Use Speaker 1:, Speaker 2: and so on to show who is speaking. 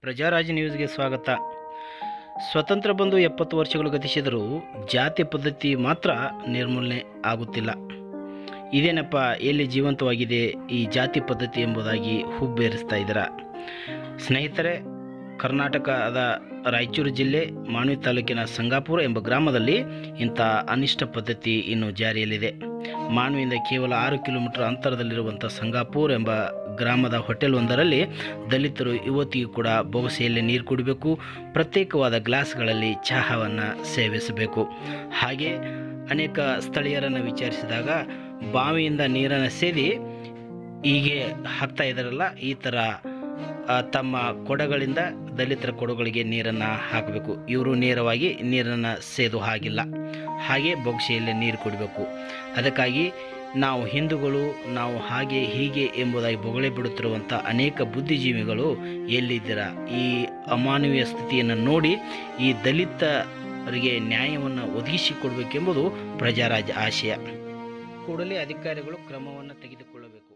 Speaker 1: ಪ್ರಜಾರಾಜ್ ನ್ಯೂಸ್ಗೆ ಸ್ವಾಗತ. ಸ್ವತಂತ್ರ ಬಂದು ಎಪ್ಪತ್ತು ವರ್ಷಗಳು ಗತಿಸಿದರೂ ಜಾತಿ ಪದ್ಧತಿ ಮಾತ್ರ ನಿರ್ಮೂಲನೆ ಆಗುತ್ತಿಲ್ಲ. ಇದೇನಪ್ಪ, ಎಲ್ಲಿ ಜೀವಂತವಾಗಿದೆ ಈ ಜಾತಿ ಪದ್ಧತಿ ಎಂಬುದಾಗಿ ಹುಬ್ಬೇರಿಸ್ತಾ ಇದ್ದೀರಾ? ಸ್ನೇಹಿತರೆ ಕರ್ನಾಟಕದ ರಾಯಚೂರು ಜಿಲ್ಲೆ ಮಾನ್ವಿ ತಾಲೂಕಿನ ಸಂಗಾಪುರ ಎಂಬ ಗ್ರಾಮದಲ್ಲಿ ಇಂಥ ಅನಿಷ್ಟ ಪದ್ಧತಿ ಇನ್ನು ಜಾರಿಯಲ್ಲಿದೆ. ಮಾನ್ವಿಯಿಂದ ಕೇವಲ ಆರು ಕಿಲೋಮೀಟರ್ ಅಂತರದಲ್ಲಿರುವಂಥ ಸಂಗಾಪುರ್ ಎಂಬ ಗ್ರಾಮದ ಹೋಟೆಲ್ ಒಂದರಲ್ಲಿ ದಲಿತರು ಇವತ್ತಿಗೂ ಕೂಡ ಬೊಗಸೆಯಲ್ಲಿ ನೀರು ಕುಡಿಬೇಕು, ಪ್ರತ್ಯೇಕವಾದ ಗ್ಲಾಸ್ಗಳಲ್ಲಿ ಚಹಾವನ್ನು ಸೇವಿಸಬೇಕು. ಹಾಗೆ ಅನೇಕ ಸ್ಥಳೀಯರನ್ನು ವಿಚಾರಿಸಿದಾಗ ಬಾವಿಯಿಂದ ನೀರನ್ನು ಸೇದಿ ಹೀಗೆ ಹಾಕ್ತಾ ಇದ್ದಾರಲ್ಲ, ಈ ಥರ ತಮ್ಮ ಕೊಡಗಳಿಂದ ದಲಿತರ ಕೊಡಗಳಿಗೆ ನೀರನ್ನು ಹಾಕಬೇಕು. ಇವರು ನೇರವಾಗಿ ನೀರನ್ನು ಸೇದು ಹಾಗಿಲ್ಲ. ಹಾಗೆ ಬೊಗ್ಸೆಯಲ್ಲಿ ನೀರು ಕುಡಿಬೇಕು. ಅದಕ್ಕಾಗಿ ನಾವು ಹಿಂದೂಗಳು, ನಾವು ಹಾಗೆ ಹೀಗೆ ಎಂಬುದಾಗಿ ಬೊಗಳೆ ಬಿಡುತ್ತಿರುವಂಥ ಅನೇಕ ಬುದ್ಧಿಜೀವಿಗಳು ಎಲ್ಲಿದ್ದೀರಾ? ಈ ಅಮಾನವೀಯ ಸ್ಥಿತಿಯನ್ನು ನೋಡಿ ಈ ದಲಿತರಿಗೆ ನ್ಯಾಯವನ್ನು ಒದಗಿಸಿಕೊಡಬೇಕೆಂಬುದು ಪ್ರಜಾರಾಜ ಆಶಯ. ಕೂಡಲೇ ಅಧಿಕಾರಿಗಳು ಕ್ರಮವನ್ನು ತೆಗೆದುಕೊಳ್ಳಬೇಕು.